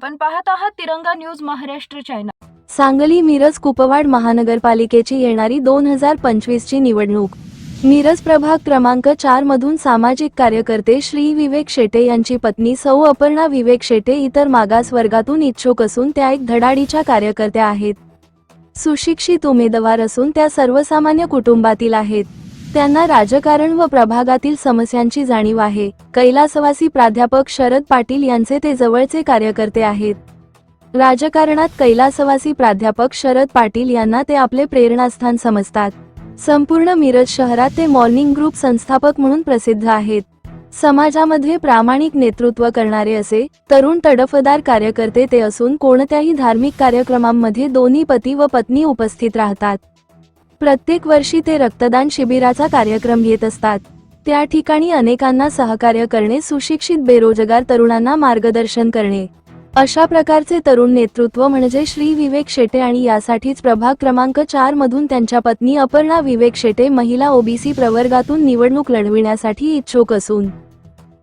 आपण पाहत आहात तिरंगा न्यूज महाराष्ट्र चॅनल सांगली मिरज कुपवाड महानगरपालिकेची येणारी दोन हजार पंचवीसची निवडणूक. मिरज प्रभाग क्रमांक चार मधून सामाजिक कार्यकर्ते श्री विवेक शेटे यांची पत्नी सौ अपर्णा विवेक शेटे इतर मागास वर्गातून इच्छुक असून त्या एक धडाडीच्या कार्यकर्त्या आहेत. सुशिक्षित उमेदवार असून त्या सर्वसामान्य कुटुंबातील आहेत. त्यांना राजकारण व प्रभागातील समस्यांची जाणीव आहे. कैलासवासी प्राध्यापक शरद पाटील यांचे ते जवळचे कार्यकर्ते आहेत. राजकारणात कैलासवासी प्राध्यापक शरद पाटील यांना ते आपले प्रेरणास्थान समजतात. संपूर्ण मिरज शहरात ते मॉर्निंग ग्रुप संस्थापक म्हणून प्रसिद्ध आहेत. समाजामध्ये प्रामाणिक नेतृत्व करणारे असे तरुण तडफदार कार्यकर्ते ते असून कोणत्याही धार्मिक कार्यक्रमांमध्ये दोन्ही पती व पत्नी उपस्थित राहतात. प्रत्येक वर्षी ते रक्तदान शिबिराचा कार्यक्रम घेत असतात. त्या ठिकाणी अनेकांना सहकार्य करणे सुशिक्षित बेरोजगार तरुणांना मार्गदर्शन करणे. अशा प्रकारचे तरुण नेतृत्व म्हणजे श्री विवेक शेटे आणि यासाठीच प्रभाग क्रमांक चार मधून त्यांच्या पत्नी अपर्णा विवेक शेटे महिला ओबीसी प्रवर्गातून निवडणूक लढविण्यासाठी इच्छुक असून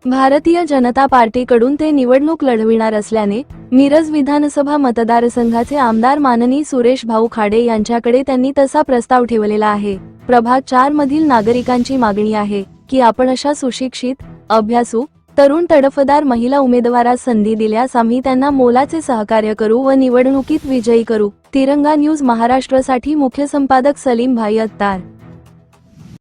भारतीय जनता पार्टीकडून ते निवडणूक लढविणार असल्याने मिरज विधानसभा मतदारसंघाचे आमदार माननी सुरेश भाऊ खाडे यांच्याकडे त्यांनी तसा प्रस्ताव ठेवलेला आहे. प्रभाग चार मधील नागरिकांची मागणी आहे की आपण अशा सुशिक्षित अभ्यासू तरुण तडफदार महिला उमेदवारास संधी दिल्यास आम्ही त्यांना मोलाचे सहकार्य करू व निवडणुकीत विजयी करू. तिरंगा न्यूज महाराष्ट्रासाठी मुख्य संपादक सलीम भाई अत्तार.